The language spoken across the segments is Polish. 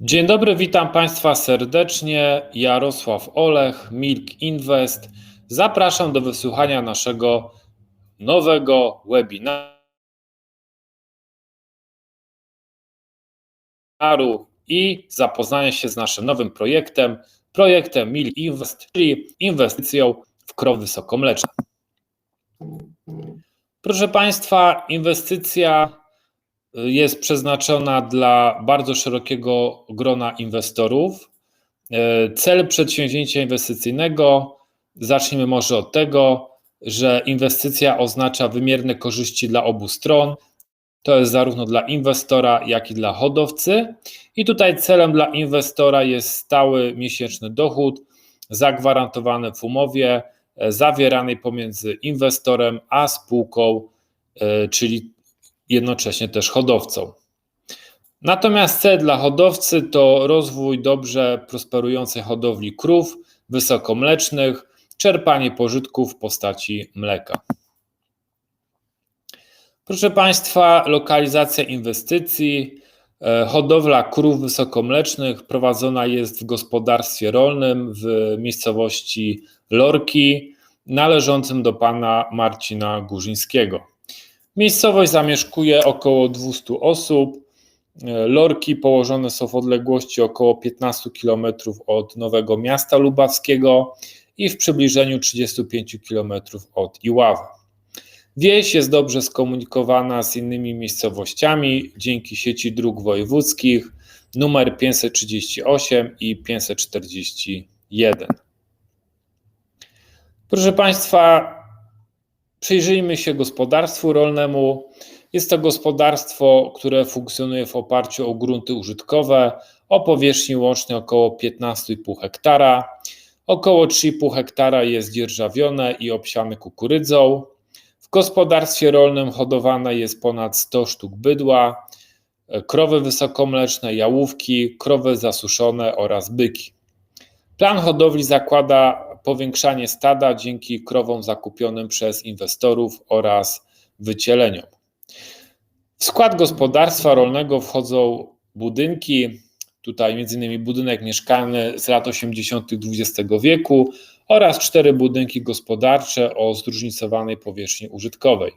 Dzień dobry, witam Państwa serdecznie. Jarosław Olech, Milk Invest. Zapraszam do wysłuchania naszego nowego webinaru i zapoznania się z naszym nowym projektem, projektem Milk Invest, czyli inwestycją w krowy wysokomleczne. Proszę Państwa, inwestycja jest przeznaczona dla bardzo szerokiego grona inwestorów. Cel przedsięwzięcia inwestycyjnego, zacznijmy może od tego, że inwestycja oznacza wymierne korzyści dla obu stron. To jest zarówno dla inwestora, jak i dla hodowcy. I tutaj celem dla inwestora jest stały miesięczny dochód zagwarantowany w umowie zawieranej pomiędzy inwestorem a spółką, czyli jednocześnie też hodowcą. Natomiast cel dla hodowcy to rozwój dobrze prosperującej hodowli krów wysokomlecznych, czerpanie pożytków w postaci mleka. Proszę Państwa, lokalizacja inwestycji. Hodowla krów wysokomlecznych prowadzona jest w gospodarstwie rolnym w miejscowości Lorki, należącym do pana Marcina Górzyńskiego. Miejscowość zamieszkuje około 200 osób. Lorki położone są w odległości około 15 km od Nowego Miasta Lubawskiego i w przybliżeniu 35 km od Iławy. Wieś jest dobrze skomunikowana z innymi miejscowościami dzięki sieci dróg wojewódzkich numer 538 i 541. Proszę Państwa, Przyjrzyjmy się gospodarstwu rolnemu. Jest to gospodarstwo, które funkcjonuje w oparciu o grunty użytkowe o powierzchni łącznej około 15,5 hektara. Około 3,5 hektara jest dzierżawione i obsiane kukurydzą. W gospodarstwie rolnym hodowane jest ponad 100 sztuk bydła, krowy wysokomleczne, jałówki, krowy zasuszone oraz byki. Plan hodowli zakłada powiększanie stada dzięki krowom zakupionym przez inwestorów oraz wycieleniom. W skład gospodarstwa rolnego wchodzą budynki, tutaj m.in. budynek mieszkalny z lat 80. XX wieku oraz cztery budynki gospodarcze o zróżnicowanej powierzchni użytkowej.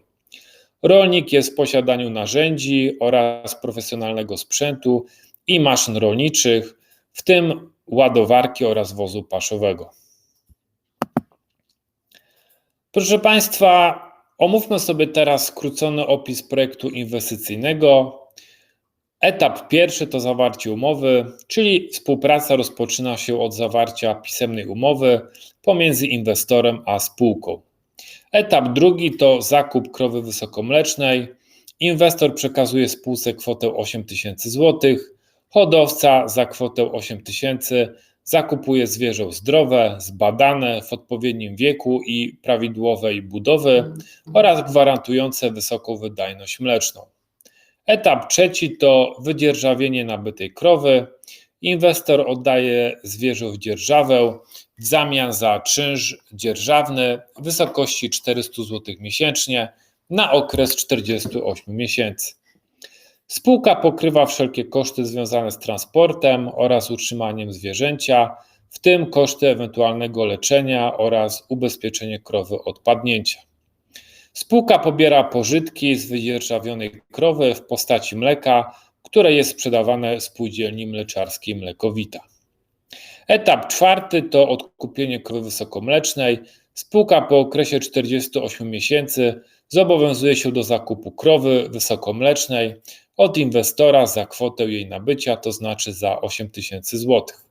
Rolnik jest w posiadaniu narzędzi oraz profesjonalnego sprzętu i maszyn rolniczych, w tym ładowarki oraz wozu paszowego. Proszę Państwa, omówmy sobie teraz skrócony opis projektu inwestycyjnego. Etap pierwszy to zawarcie umowy, czyli współpraca rozpoczyna się od zawarcia pisemnej umowy pomiędzy inwestorem a spółką. Etap drugi to zakup krowy wysokomlecznej. Inwestor przekazuje spółce kwotę 8 tysięcy złotych, hodowca za kwotę 8 tysięcy Zakupuje zwierzę zdrowe, zbadane w odpowiednim wieku i prawidłowej budowy oraz gwarantujące wysoką wydajność mleczną. Etap trzeci to wydzierżawienie nabytej krowy. Inwestor oddaje zwierzę w dzierżawę w zamian za czynsz dzierżawny w wysokości 400 zł miesięcznie na okres 48 miesięcy. Spółka pokrywa wszelkie koszty związane z transportem oraz utrzymaniem zwierzęcia, w tym koszty ewentualnego leczenia oraz ubezpieczenie krowy od padnięcia. Spółka pobiera pożytki z wydzierżawionej krowy w postaci mleka, które jest sprzedawane spółdzielni mleczarskiej Mlekowita. Etap czwarty to odkupienie krowy wysokomlecznej. Spółka po okresie 48 miesięcy zobowiązuje się do zakupu krowy wysokomlecznej od inwestora za kwotę jej nabycia, to znaczy za 8 tysięcy złotych.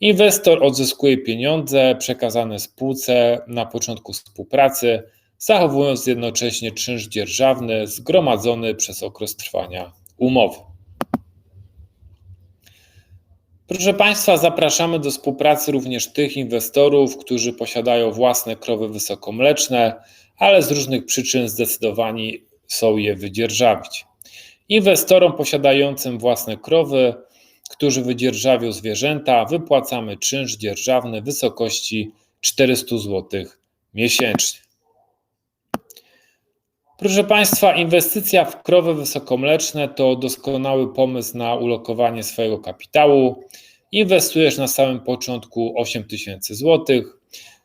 Inwestor odzyskuje pieniądze przekazane spółce na początku współpracy, zachowując jednocześnie czynsz dzierżawny zgromadzony przez okres trwania umowy. Proszę Państwa, zapraszamy do współpracy również tych inwestorów, którzy posiadają własne krowy wysokomleczne, ale z różnych przyczyn zdecydowani są je wydzierżawić. Inwestorom posiadającym własne krowy, którzy wydzierżawią zwierzęta, wypłacamy czynsz dzierżawny w wysokości 400 zł miesięcznie. Proszę Państwa, inwestycja w krowy wysokomleczne to doskonały pomysł na ulokowanie swojego kapitału. Inwestujesz na samym początku 8 tysięcy złotych.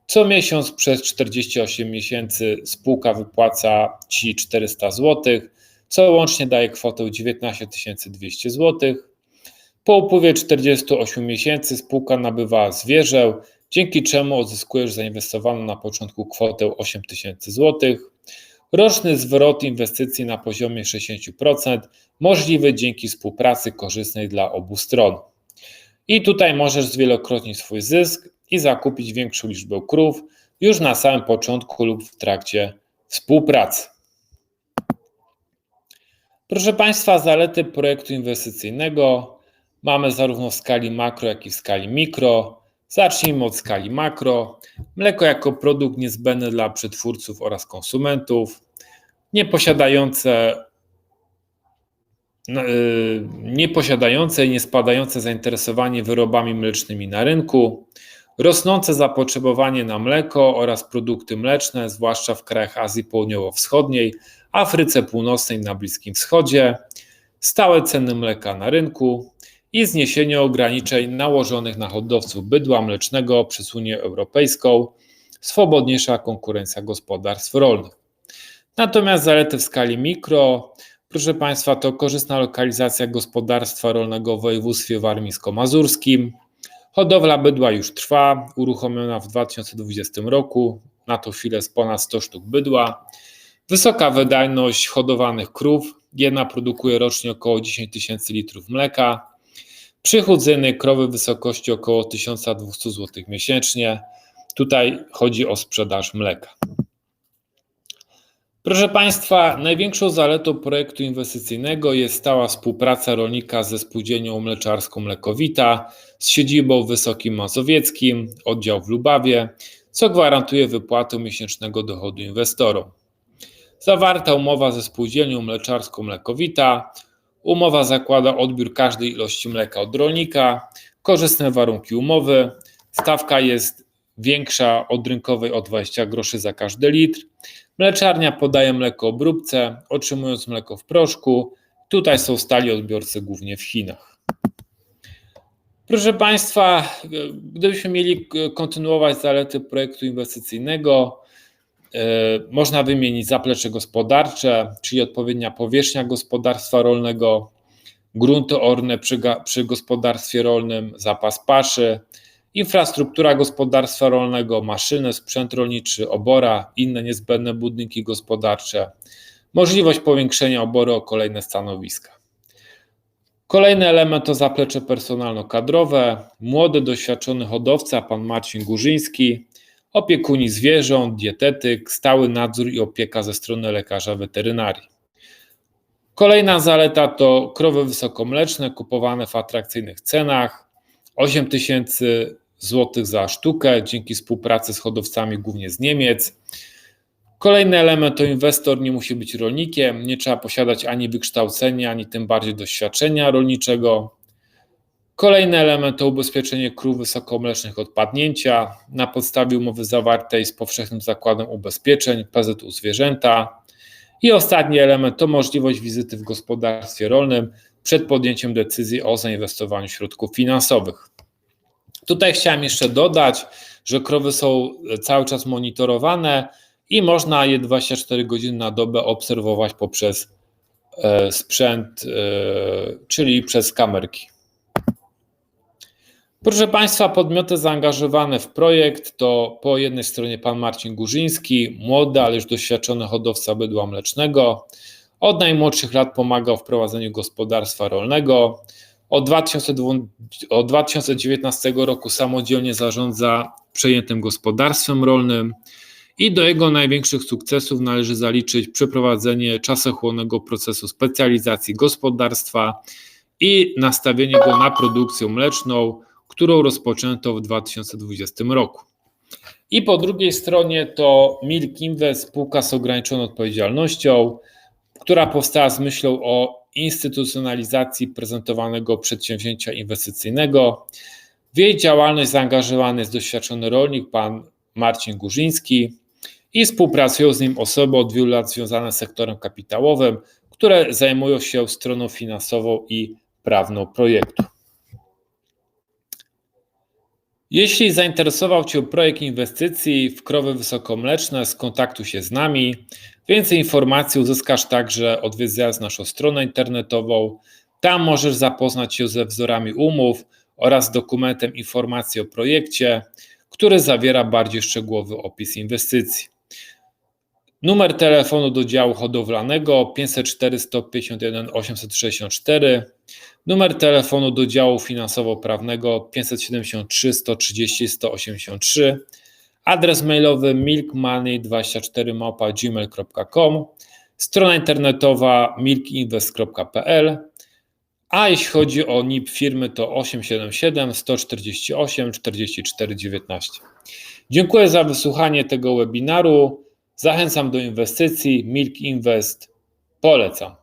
Co miesiąc przez 48 miesięcy spółka wypłaca Ci 400 złotych, co łącznie daje kwotę 19 200 złotych. Po upływie 48 miesięcy spółka nabywa zwierzę, dzięki czemu odzyskujesz zainwestowaną na początku kwotę 8 tysięcy złotych. Roczny zwrot inwestycji na poziomie 60% możliwy dzięki współpracy korzystnej dla obu stron. I tutaj możesz zwielokrotnić swój zysk i zakupić większą liczbę krów już na samym początku lub w trakcie współpracy. Proszę Państwa, zalety projektu inwestycyjnego mamy zarówno w skali makro, jak i w skali mikro. Zacznijmy od skali makro. Mleko jako produkt niezbędny dla przetwórców oraz konsumentów, nieposiadające, y, nieposiadające i niespadające zainteresowanie wyrobami mlecznymi na rynku, rosnące zapotrzebowanie na mleko oraz produkty mleczne, zwłaszcza w krajach Azji Południowo-Wschodniej, Afryce Północnej na Bliskim Wschodzie, stałe ceny mleka na rynku, i zniesienie ograniczeń nałożonych na hodowców bydła mlecznego przez Unię Europejską, swobodniejsza konkurencja gospodarstw rolnych. Natomiast zalety w skali mikro, proszę Państwa, to korzystna lokalizacja gospodarstwa rolnego w województwie warmińsko-mazurskim. Hodowla bydła już trwa, uruchomiona w 2020 roku, na to chwilę jest ponad 100 sztuk bydła. Wysoka wydajność hodowanych krów, jedna produkuje rocznie około 10 tysięcy litrów mleka, Przychód z jednej krowy w wysokości około 1200 zł miesięcznie. Tutaj chodzi o sprzedaż mleka. Proszę Państwa, największą zaletą projektu inwestycyjnego jest stała współpraca rolnika ze spółdzielnią mleczarską Mlekowita z siedzibą w Wysokim Mazowieckim, oddział w Lubawie, co gwarantuje wypłatę miesięcznego dochodu inwestorom. Zawarta umowa ze spółdzielnią mleczarską Mlekowita Umowa zakłada odbiór każdej ilości mleka od rolnika, korzystne warunki umowy. Stawka jest większa od rynkowej o 20 groszy za każdy litr. Mleczarnia podaje mleko obróbce, otrzymując mleko w proszku. Tutaj są stali odbiorcy głównie w Chinach. Proszę Państwa, gdybyśmy mieli kontynuować zalety projektu inwestycyjnego, E, można wymienić zaplecze gospodarcze, czyli odpowiednia powierzchnia gospodarstwa rolnego, grunty orne przy, przy gospodarstwie rolnym, zapas paszy, infrastruktura gospodarstwa rolnego, maszyny, sprzęt rolniczy, obora, inne niezbędne budynki gospodarcze, możliwość powiększenia oboru o kolejne stanowiska. Kolejny element to zaplecze personalno-kadrowe. Młody, doświadczony hodowca, pan Marcin Górzyński, opiekuni zwierząt, dietetyk, stały nadzór i opieka ze strony lekarza weterynarii. Kolejna zaleta to krowy wysokomleczne kupowane w atrakcyjnych cenach. 8 tysięcy złotych za sztukę dzięki współpracy z hodowcami głównie z Niemiec. Kolejny element to inwestor nie musi być rolnikiem, nie trzeba posiadać ani wykształcenia, ani tym bardziej doświadczenia rolniczego. Kolejny element to ubezpieczenie krów wysokomlecznych od padnięcia na podstawie umowy zawartej z Powszechnym Zakładem Ubezpieczeń PZU Zwierzęta. I ostatni element to możliwość wizyty w gospodarstwie rolnym przed podjęciem decyzji o zainwestowaniu środków finansowych. Tutaj chciałem jeszcze dodać, że krowy są cały czas monitorowane i można je 24 godziny na dobę obserwować poprzez e, sprzęt, e, czyli przez kamerki. Proszę Państwa, podmioty zaangażowane w projekt to po jednej stronie pan Marcin Górzyński, młody, ale już doświadczony hodowca bydła mlecznego. Od najmłodszych lat pomagał w prowadzeniu gospodarstwa rolnego. Od, 2019 roku samodzielnie zarządza przejętym gospodarstwem rolnym i do jego największych sukcesów należy zaliczyć przeprowadzenie czasochłonnego procesu specjalizacji gospodarstwa i nastawienie go na produkcję mleczną którą rozpoczęto w 2020 roku. I po drugiej stronie to Milk Invest, spółka z ograniczoną odpowiedzialnością, która powstała z myślą o instytucjonalizacji prezentowanego przedsięwzięcia inwestycyjnego. W jej działalność zaangażowany jest doświadczony rolnik, pan Marcin Górzyński. i współpracują z nim osoby od wielu lat związane z sektorem kapitałowym, które zajmują się stroną finansową i prawną projektu. Jeśli zainteresował Cię projekt inwestycji w krowy wysokomleczne, skontaktuj się z nami. Więcej informacji uzyskasz także odwiedzając naszą stronę internetową. Tam możesz zapoznać się ze wzorami umów oraz dokumentem informacji o projekcie, który zawiera bardziej szczegółowy opis inwestycji. Numer telefonu do działu hodowlanego 504 151 864, numer telefonu do działu finansowo-prawnego 573 130 183, adres mailowy milkmoney24małpa.gmail.com, strona internetowa milkinvest.pl, a jeśli chodzi o NIP firmy to 877 148 44 19. Dziękuję za wysłuchanie tego webinaru. Zachęcam do inwestycji. Milk Invest polecam.